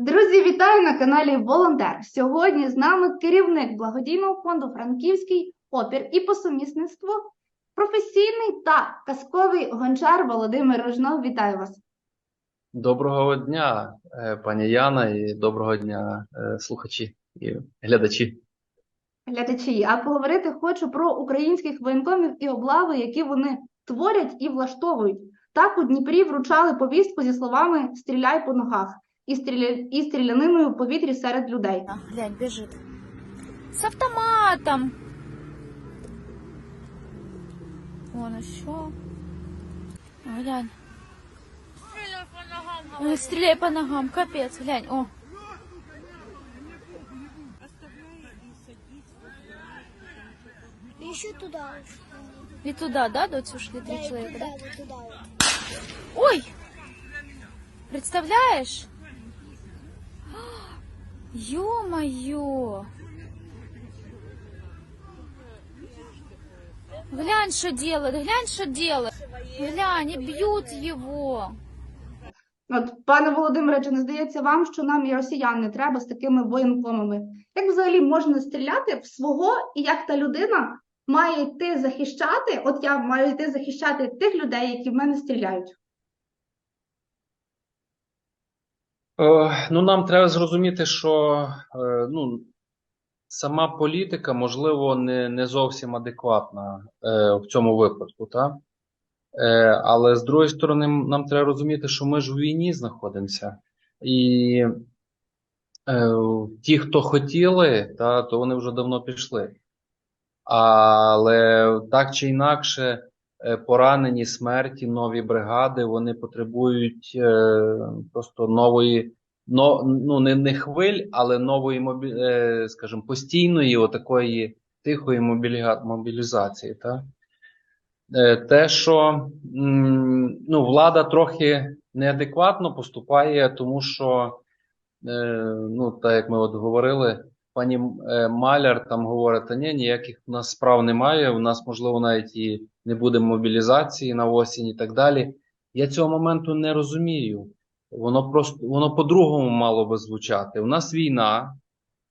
Друзі, вітаю на каналі Волонтер. Сьогодні з нами керівник благодійного фонду Франківський опір і по сумісництву, професійний та казковий гончар Володимир Рожнов. Вітаю вас. Доброго дня, е, пані Яна, і доброго дня, е, слухачі і глядачі. Глядачі, а поговорити хочу про українських воєнкомів і облави, які вони творять і влаштовують. Так у Дніпрі вручали повістку зі словами Стріляй по ногах і, стріля... і стріляниною в повітрі серед людей. Глянь, бежит. С автоматом. Вон еще. Глянь. Ой, Стреляй по ногам, капец, глянь, о. Еще туда. И туда, да, доцю ушли Да, три и человека, туда, да? туда вот. Ой! Представляешь? Ё-моё! Глянь, что делает, глянь, что делает. Глянь, и бьют его. От, пане Володимире, чи не здається вам, що нам і росіян не треба з такими воєнкомами? Як взагалі можна стріляти в свого, і як та людина має йти захищати? От я маю йти захищати тих людей, які в мене стріляють. Е, Ну, нам треба зрозуміти, що е, ну, сама політика, можливо, не, не зовсім адекватна е, в цьому випадку, так? Е, але з другої сторони, нам треба розуміти, що ми ж у війні знаходимося. І е, ті, хто хотіли, та, то вони вже давно пішли. Але так чи інакше, е, поранені смерті, нові бригади, вони потребують е, просто нової, но, ну не, не хвиль, але нової е, скажімо, постійної отакої тихої мобілізації. Та? Е, те, що ну, влада трохи неадекватно поступає, тому що, е, ну, так як ми от говорили, пані е, Маляр там говорить, та ні, ніяких у нас справ немає, у нас, можливо, навіть і не буде мобілізації на осінь і так далі. Я цього моменту не розумію. Воно просто воно по-другому мало би звучати. У нас війна,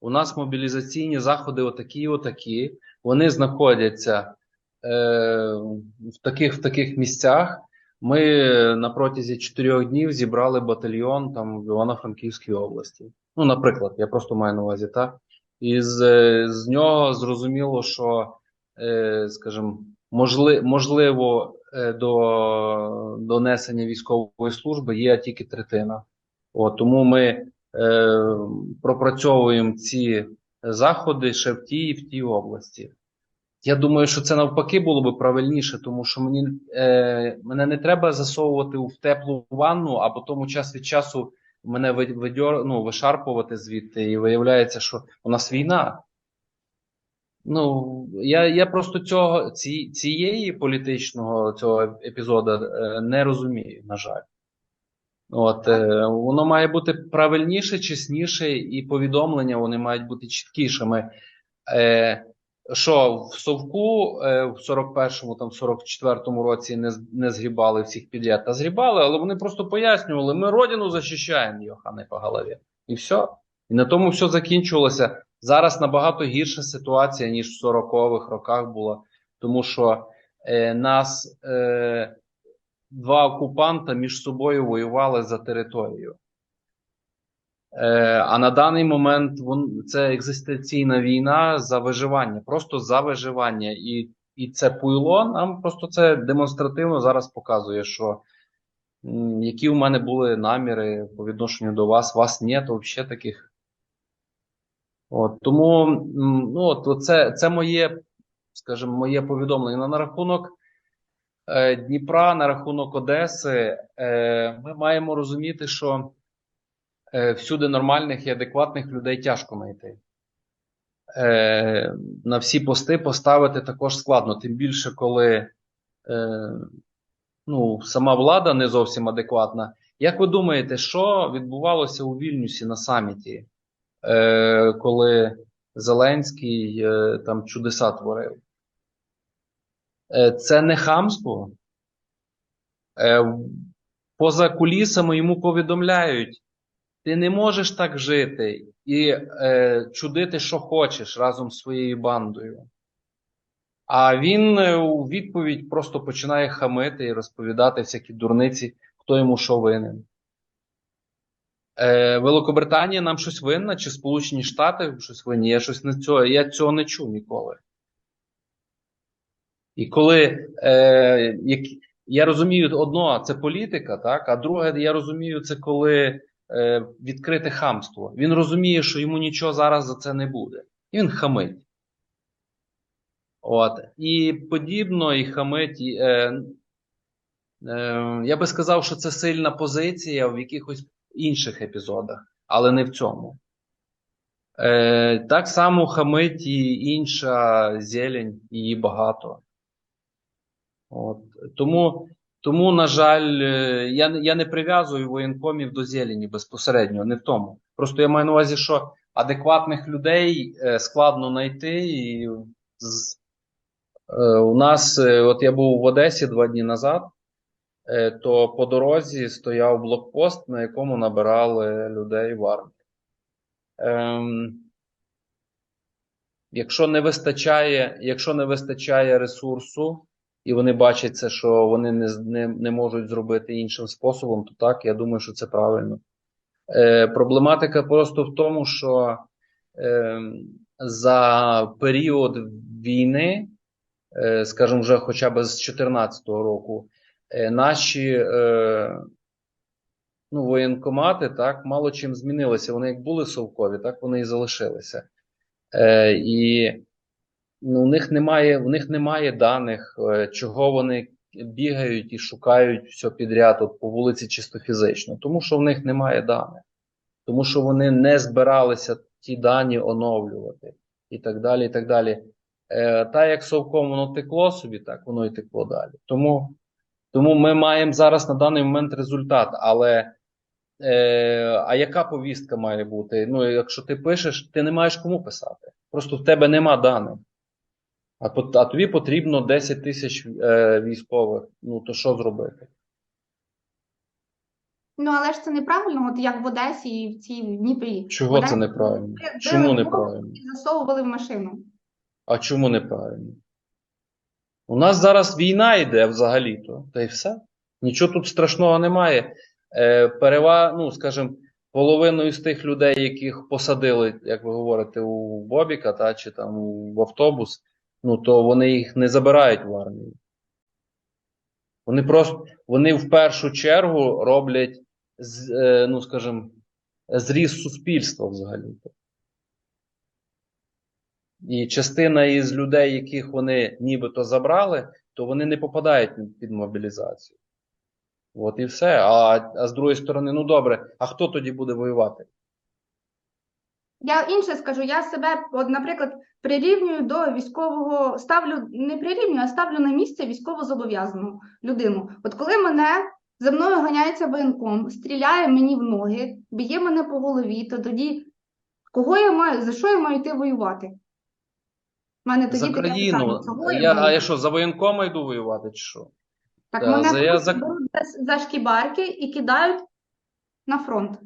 у нас мобілізаційні заходи отакі, отакі. Вони знаходяться е, в таких, в таких місцях. Ми на протязі чотирьох днів зібрали батальйон там в Івано-Франківській області. Ну, наприклад, я просто маю на увазі, так? І з, з нього зрозуміло, що, е, скажімо, можли, можливо, е, до, до несення військової служби є тільки третина. От, тому ми е, пропрацьовуємо ці заходи ще в тій і в тій області. Я думаю, що це навпаки було би правильніше, тому що мені е, мене не треба засовувати в теплу ванну, а потім час від часу мене ви- видьор, ну, вишарпувати звідти, і виявляється, що у нас війна. Ну, я, я просто цього, ці, цієї політичного цього епізоду е, не розумію, на жаль. От, е, воно має бути правильніше, чесніше, і повідомлення вони мають бути чіткішими. Е, що в Совку е, в 41-му, там 44-му році не, не згрібали всіх підряд, та згрібали, але вони просто пояснювали, ми родину захищаємо, Йохане по голові. І все. І на тому все закінчувалося. Зараз набагато гірша ситуація, ніж в 40-х роках була, тому що е, нас е, два окупанта між собою воювали за територію. Е, а на даний момент це екзистенційна війна за виживання, просто за виживання. І, і це пуйло нам просто це демонстративно зараз показує, що які у мене були наміри по відношенню до вас, вас нет взагалі таких. От, тому ну, от, це, це моє, скажімо, моє повідомлення на рахунок е, Дніпра, на рахунок Одеси. Е, ми маємо розуміти, що всюди нормальних і адекватних людей тяжко знайти. Е, на всі пости поставити також складно, тим більше, коли е, ну, сама влада не зовсім адекватна. Як ви думаєте, що відбувалося у Вільнюсі на саміті, е, коли Зеленський е, там чудеса творив? Е, це не хамство. Е, поза кулісами йому повідомляють, Ти не можеш так жити і е, чудити, що хочеш разом з своєю бандою. А він е, у відповідь просто починає хамити і розповідати всякі дурниці, хто йому що винен. Е, Великобританія нам щось винна, чи Сполучені Штати щось винні? Я щось не цього, я цього не чув ніколи. І коли е, як, я розумію одно, це політика, так, а друге, я розумію, це коли відкрите хамство. Він розуміє, що йому нічого зараз за це не буде. І він хамить. От. І подібно, і хамить. І, е, е, я би сказав, що це сильна позиція в якихось інших епізодах, але не в цьому. Е, так само хамить і інша зелень, її багато. От. Тому, тому, на жаль, е, я, я не прив'язую воєнкомів до зелені безпосередньо, не в тому. Просто я маю на увазі, що адекватних людей е, складно знайти. І з, е, у нас, е, от я був в Одесі два дні назад, е, то по дорозі стояв блокпост, на якому набирали людей в армію. Ем, якщо не вистачає, якщо не вистачає ресурсу, і вони бачать це, що вони не, не, не можуть зробити іншим способом, то так, я думаю, що це правильно. Е, проблематика просто в тому, що е, за період війни, е, скажімо, вже хоча б з 2014 року, е, наші е, ну, воєнкомати так, мало чим змінилися. Вони як були совкові, так вони і залишилися. Е, і у них немає, в них немає даних, е, чого вони бігають і шукають все підряд от, по вулиці чисто фізично. Тому що в них немає даних. Тому що вони не збиралися ті дані оновлювати і так далі. і так далі. Е, та як совком воно текло собі, так воно і текло далі. Тому, тому ми маємо зараз на даний момент результат. Але е, а яка повістка має бути? Ну, якщо ти пишеш, ти не маєш кому писати. Просто в тебе нема даних. А, а тобі потрібно 10 тисяч е, військових. Ну то що зробити? Ну, але ж це неправильно, от як в Одесі і в цій в Дніпрі. Чого Одесі це неправильно? Чому неправильно? І засовували в машину. А чому неправильно? У нас зараз війна йде взагалі-то, та й все. Нічого тут страшного немає. Е, перева, ну, скажімо, половиною з тих людей, яких посадили, як ви говорите, у Бобіка та, чи там в автобус, ну то вони їх не забирають в армію. Вони просто вони в першу чергу роблять, е, ну, скажімо, зріз суспільства взагалі-то. І частина із людей, яких вони нібито забрали, то вони не попадають під мобілізацію. От і все. А, а з другої сторони, ну добре, а хто тоді буде воювати? Я інше скажу, я себе, от, наприклад, прирівнюю до військового, ставлю, не прирівнюю, а ставлю на місце військовозобов'язану людину. От коли мене за мною ганяється воєнком, стріляє мені в ноги, б'є мене по голові, то тоді кого я маю, за що я маю йти воювати? У мене тоді За таке країну. питання, я Я, а я що, за воєнкома йду воювати, чи що? Так Да, мене за- я за, за шкібарки і кидають на фронт.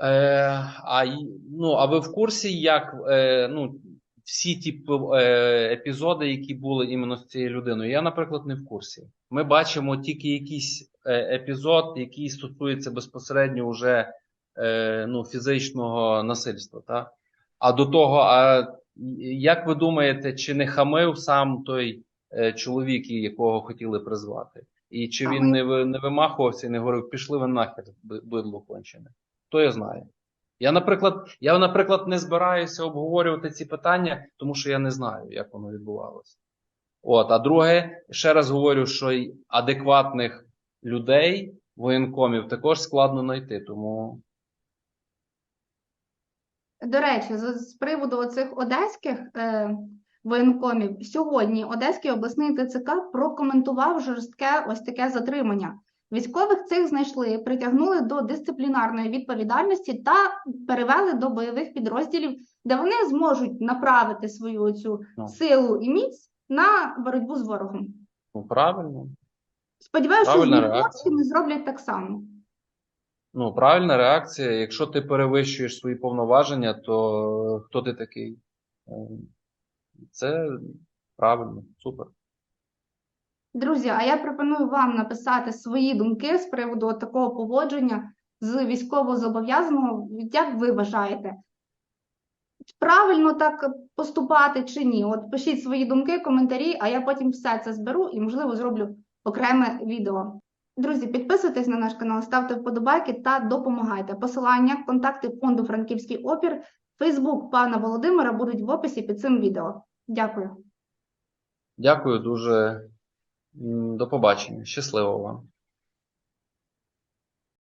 Е, а, ну, а ви в курсі, як е, ну, всі ті е, епізоди, які були іменно з цією людиною? Я, наприклад, не в курсі. Ми бачимо тільки якийсь е, епізод, який стосується безпосередньо вже е, ну, фізичного насильства. Та? А до того, а як ви думаєте, чи не хамив сам той е, чоловік, якого хотіли призвати? І чи він не, не вимахувався і не говорив, пішли ви нахер, бидло кончене? Хто я знає? Я, наприклад, я, наприклад, не збираюся обговорювати ці питання, тому що я не знаю, як воно відбувалося. От, а друге, ще раз говорю, що й адекватних людей, воєнкомів, також складно знайти. Тому До речі, з, приводу оцих одеських е, воєнкомів, сьогодні Одеський обласний ТЦК прокоментував жорстке ось таке затримання. Військових цих знайшли, притягнули до дисциплінарної відповідальності та перевели до бойових підрозділів, де вони зможуть направити свою цю Ну. силу і міць на боротьбу з ворогом. ну, правильно. Сподіваюся, що Правильна з реакція. не зроблять так само. Ну, правильна реакція. Якщо ти перевищуєш свої повноваження, то хто ти такий? Е, Це правильно, супер. Друзі, а я пропоную вам написати свої думки з приводу такого поводження з військовозобов'язаного. Як ви вважаєте? Правильно так поступати чи ні? От пишіть свої думки, коментарі, а я потім все це зберу і, можливо, зроблю окреме відео. Друзі, підписуйтесь на наш канал, ставте вподобайки та допомагайте. Посилання, контакти фонду Франківський опір, Фейсбук пана Володимира будуть в описі під цим відео. Дякую. Дякую дуже. До побачення. Щасливо вам.